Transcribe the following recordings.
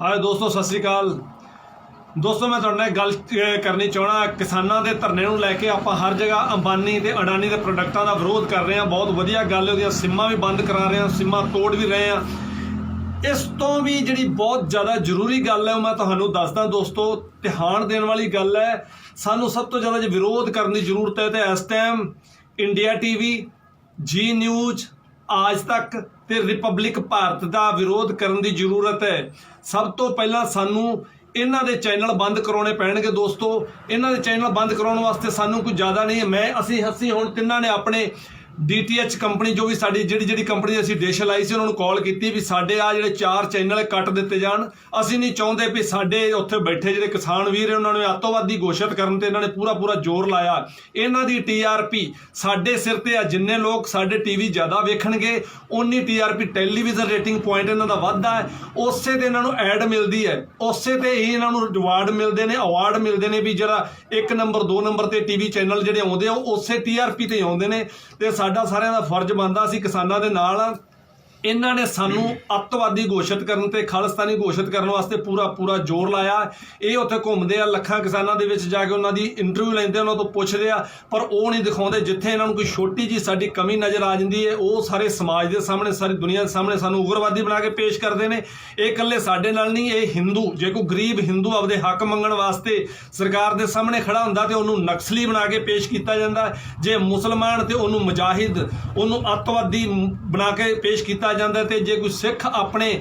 ਹਾਏ ਦੋਸਤੋ, ਸਤਿ ਸ੍ਰੀ ਅਕਾਲ। ਦੋਸਤੋ, ਮੈਂ ਤੁਹਾਡੇ ਨਾਲ ਗੱਲ ਕਰਨੀ ਚਾਹਣਾ ਕਿਸਾਨਾਂ ਦੇ ਧਰਨੇ ਨੂੰ ਲੈ ਕੇ ਆਪਾਂ ਹਰ ਜਗ੍ਹਾ ਅੰਬਾਨੀ ਤੇ ਅਡਾਨੀ ਦੇ ਪ੍ਰੋਡਕਟਾਂ ਦਾ ਵਿਰੋਧ ਕਰ ਰਹੇ ਹਾਂ। ਬਹੁਤ ਵਧੀਆ ਗੱਲ ਹੈ, ਉਹਦੀਆਂ ਸਿੰਮਾਂ ਵੀ ਬੰਦ ਕਰਾ ਰਹੇ ਹਾਂ, ਸਿੰਮਾਂ ਤੋੜ ਵੀ ਰਹੇ ਹਾਂ। ਇਸ ਤੋਂ ਵੀ ਜਿਹੜੀ ਬਹੁਤ ਜ਼ਿਆਦਾ ਜ਼ਰੂਰੀ ਗੱਲ ਹੈ, ਉਹ ਮੈਂ ਤੁਹਾਨੂੰ ਦੱਸਦਾ ਦੋਸਤੋ, ਧਿਆਨ ਦੇਣ ਵਾਲੀ ਗੱਲ ਹੈ, ਸਾਨੂੰ ਸਭ ਤੋਂ ਜ਼ਿਆਦਾ ਜੇ ਵਿਰੋਧ ਕਰਨ ਦੀ ਜ਼ਰੂਰਤ ਹੈ, ਤੇ ਇਸ time India TV Zee News Aaj Tak ਤੇ ਰਿਪਬਲਿਕ ਭਾਰਤ ਦਾ ਵਿਰੋਧ ਕਰਨ ਦੀ ਜ਼ਰੂਰਤ ਹੈ। ਸਭ ਤੋਂ ਪਹਿਲਾਂ ਸਾਨੂੰ ਇਹਨਾਂ ਦੇ ਚੈਨਲ ਬੰਦ ਕਰਾਉਣੇ ਪੈਣਗੇ ਦੋਸਤੋ। ਇਹਨਾਂ ਦੇ ਚੈਨਲ ਬੰਦ ਕਰਾਉਣ ਵਾਸਤੇ ਸਾਨੂੰ ਕੋਈ ਜ਼ਿਆਦਾ ਨਹੀਂ ਹੈ। ਮੈਂ ਅਸੀਂ ਹੱਸੀ ਹੁਣ ਤਿੰਨਾਂ ਨੇ ਆਪਣੇ ਡੀਟੀਐਚ ਕੰਪਨੀ ਜੋ ਵੀ ਸਾਡੀ ਜਿਹੜੀ ਜਿਹੜੀ ਕੰਪਨੀ ਅਸੀਂ ਡਿਸ਼ ਲਾਈ ਸੀ, ਉਹਨਾਂ ਨੂੰ ਕਾਲ ਕੀਤੀ ਵੀ ਸਾਡੇ ਆ ਜਿਹੜੇ ਚਾਰ ਚੈਨਲ ਕੱਟ ਦਿੱਤੇ ਜਾਣ। ਅਸੀਂ ਨਹੀਂ ਚਾਹੁੰਦੇ ਵੀ ਸਾਡੇ ਉੱਥੇ ਬੈਠੇ ਜਿਹੜੇ ਕਿਸਾਨ ਵੀਰ ਉਹਨਾਂ ਨੂੰ ਅੱਤਵਾਦੀ ਘੋਸ਼ਿਤ ਕਰਨ ਤੇ ਇਹਨਾਂ ਨੇ ਪੂਰਾ ਪੂਰਾ ਜ਼ੋਰ ਲਾਇਆ। ਇਹਨਾਂ ਦੀ ਟੀਆਰਪੀ ਸਾਡੇ ਸਿਰ ਤੇ ਆ, ਜਿੰਨੇ ਲੋਕ ਸਾਡੇ ਟੀਵੀ ਜ਼ਿਆਦਾ ਵੇਖਣਗੇ ਉਨੀ ਟੀਆਰਪੀ ਟੈਲੀਵਿਜ਼ਨ ਰੇਟਿੰਗ ਪੁਆਇੰਟ ਇਹਨਾਂ ਦਾ ਵੱਧਦਾ ਹੈ। ਉਸੇ ਤੇ ਇਹਨਾਂ ਨੂੰ ਐਡ ਮਿਲਦੀ ਹੈ। ਉਸੇ ਤੇ ਹੀ ਇਹਨਾਂ ਨੂੰ ਰਿਵਾਰਡ ਮਿਲਦੇ ਨੇ, ਅਵਾਰਡ ਮਿਲਦੇ ਨੇ ਵੀ ਜਿਹੜਾ 1 ਨੰਬਰ 2 ਨੰਬਰ ਤੇ ਟੀਵੀ ਚੈਨਲ ਜਿਹੜੇ ਆਉਂਦੇ ਆ, ਉਹ ਉਸੇ ਟੀਆਰਪੀ ਤੇ ਹੀ ਆਉਂਦੇ ਨੇ। ਤੇ ਸਾਡਾ ਸਾਰਿਆਂ ਦਾ ਫਰਜ਼ ਬਣਦਾ ਅਸੀਂ ਕਿਸਾਨਾਂ ਦੇ ਨਾਲ ਇਹਨਾਂ ਨੇ ਸਾਨੂੰ ਅੱਤਵਾਦੀ ਘੋਸ਼ਿਤ ਕਰਨ ਤੇ ਖਾਲਿਸਤਾਨੀ ਘੋਸ਼ਿਤ ਕਰਨ ਵਾਸਤੇ ਪੂਰਾ ਪੂਰਾ ਜ਼ੋਰ ਲਾਇਆ। ਇਹ ਉੱਥੇ ਘੁੰਮਦੇ ਆ, ਲੱਖਾਂ ਕਿਸਾਨਾਂ ਦੇ ਵਿੱਚ ਜਾ ਕੇ ਉਹਨਾਂ ਦੀ ਇੰਟਰਵਿਊ ਲੈਂਦੇ ਉਹਨਾਂ ਤੋਂ ਪੁੱਛਦੇ ਆ, ਪਰ ਉਹ ਨਹੀਂ ਦਿਖਾਉਂਦੇ ਜਿੱਥੇ ਇਹਨਾਂ ਨੂੰ ਕੋਈ ਛੋਟੀ ਜੀ ਸਾਡੀ ਕਮੀ ਨਜ਼ਰ ਆ ਜਾਂਦੀ ਹੈ। ਉਹ ਸਾਰੇ ਸਮਾਜ ਦੇ ਸਾਹਮਣੇ, ਸਾਰੀ ਦੁਨੀਆ ਦੇ ਸਾਹਮਣੇ ਸਾਨੂੰ ਉਗਰਵਾਦੀ ਬਣਾ ਕੇ ਪੇਸ਼ ਕਰਦੇ ਨੇ। ਇਹ ਇਕੱਲੇ ਸਾਡੇ ਨਾਲ ਨਹੀਂ, ਇਹ ਹਿੰਦੂ ਜੇ ਕੋਈ ਗਰੀਬ ਹਿੰਦੂ ਆਪਦੇ ਹੱਕ ਮੰਗਣ ਵਾਸਤੇ ਸਰਕਾਰ ਦੇ ਸਾਹਮਣੇ ਖੜਾ ਹੁੰਦਾ ਤੇ ਉਹਨੂੰ ਨਕਸਲੀ ਬਣਾ ਕੇ ਪੇਸ਼ ਕੀਤਾ ਜਾਂਦਾ। ਜੇ ਮੁਸਲਮਾਨ ਤੇ ਉਹਨੂੰ ਮੁਜਾਹਿਦ, ਉਹਨੂੰ ਅੱਤਵਾਦੀ ਬਣਾ ਕੇ ਪੇਸ਼ ਕੀਤਾ ਜਾਂਦਾ ਤੇ ਜੇ ਕੋਈ ਸਿੱਖ ਆਪਣੇ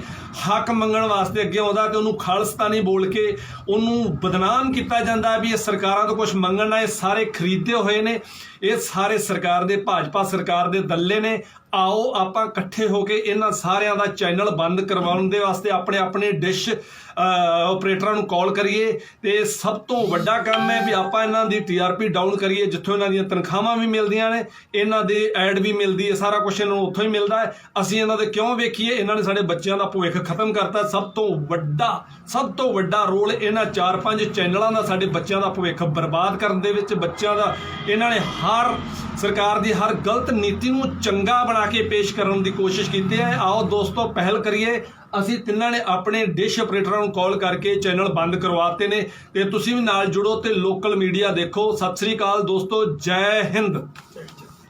ਹੱਕ ਮੰਗਣ ਵਾਸਤੇ ਅੱਗੇ ਆਉਂਦਾ ਤੇ ਉਹਨੂੰ ਖਾਲਿਸਤਾਨੀ ਬੋਲ ਕੇ ਉਹਨੂੰ ਬਦਨਾਮ ਕੀਤਾ ਜਾਂਦਾ ਵੀ ਇਹ ਸਰਕਾਰਾਂ ਤੋਂ ਕੁਝ ਮੰਗਣ ਇਹ ਸਾਰੇ ਖਰੀਦੇ ਹੋਏ ਨੇ। ਇਹ ਸਾਰੇ ਸਰਕਾਰ ਦੇ, ਭਾਜਪਾ ਸਰਕਾਰ ਦੇ ਦੱਲੇ ਨੇ। ਆਓ ਆਪਾਂ ਇਕੱਠੇ ਹੋ ਕੇ ਇਹਨਾਂ ਸਾਰਿਆਂ ਦਾ ਚੈਨਲ ਬੰਦ ਕਰਵਾਉਣ ਦੇ ਵਾਸਤੇ ਆਪਣੇ ਆਪਣੇ ਡਿਸ਼ ਆਪਰੇਟਰਾਂ ਨੂੰ ਕਾਲ ਕਰੀਏ। ਤੇ ਸਭ ਤੋਂ ਵੱਡਾ ਕੰਮ ਹੈ ਵੀ ਆਪਾਂ ਇਹਨਾਂ ਦੀ ਟੀਆਰਪੀ ਡਾਊਨ ਕਰੀਏ, ਜਿੱਥੋਂ ਇਹਨਾਂ ਦੀਆਂ ਤਨਖਾਹਾਂ ਵੀ ਮਿਲਦੀਆਂ ਨੇ, ਇਹਨਾਂ ਦੇ ਐਡ ਵੀ ਮਿਲਦੀ ਹੈ, ਸਾਰਾ ਕੁਝ ਇਹਨਾਂ ਨੂੰ ਉੱਥੋਂ ਹੀ ਮਿਲਦਾ ਹੈ। ਅਸੀਂ ਇਹਨਾਂ ਦੇ ਕਿਉਂ ਵੇਖੀਏ? ਇਹਨਾਂ ਨੇ ਸਾਡੇ ਬੱਚਿਆਂ ਦਾ ਭਵਿੱਖ ਖਤਮ ਕਰਤਾ। ਸਭ ਤੋਂ ਵੱਡਾ, ਸਭ ਤੋਂ ਵੱਡਾ ਰੋਲ ਇਹਨਾਂ ਚਾਰ ਪੰਜ ਚੈਨਲਾਂ ਦਾ ਸਾਡੇ ਬੱਚਿਆਂ ਦਾ ਭਵਿੱਖ ਬਰਬਾਦ ਕਰਨ ਦੇ ਵਿੱਚ ਬੱਚਿਆਂ ਦਾ, ਇਹਨਾਂ ਨੇ ਹਰ ਸਰਕਾਰ ਦੀ ਹਰ ਗਲਤ ਨੀਤੀ ਨੂੰ ਚੰਗਾ ਬਣਾ ਕੇ ਪੇਸ਼ ਕਰਨ ਦੀ ਕੋਸ਼ਿਸ਼ ਕੀਤੀ ਹੈ। ਆਓ ਦੋਸਤੋ, ਪਹਿਲ ਕਰੀਏ। ਅਸੀਂ ਤਿੰਨਾਂ ਨੇ ਆਪਣੇ ਡਿਸ਼ ਆਪਰੇਟਰਾਂ ਨੂੰ ਕਾਲ ਕਰਕੇ ਚੈਨਲ ਬੰਦ ਕਰਵਾਤੇ ਨੇ ਤੇ ਤੁਸੀਂ ਵੀ ਨਾਲ ਜੁੜੋ ਤੇ ਲੋਕਲ ਮੀਡੀਆ ਦੇਖੋ। ਸਤਿ ਸ੍ਰੀ ਅਕਾਲ ਦੋਸਤੋ, ਜੈ ਹਿੰਦ।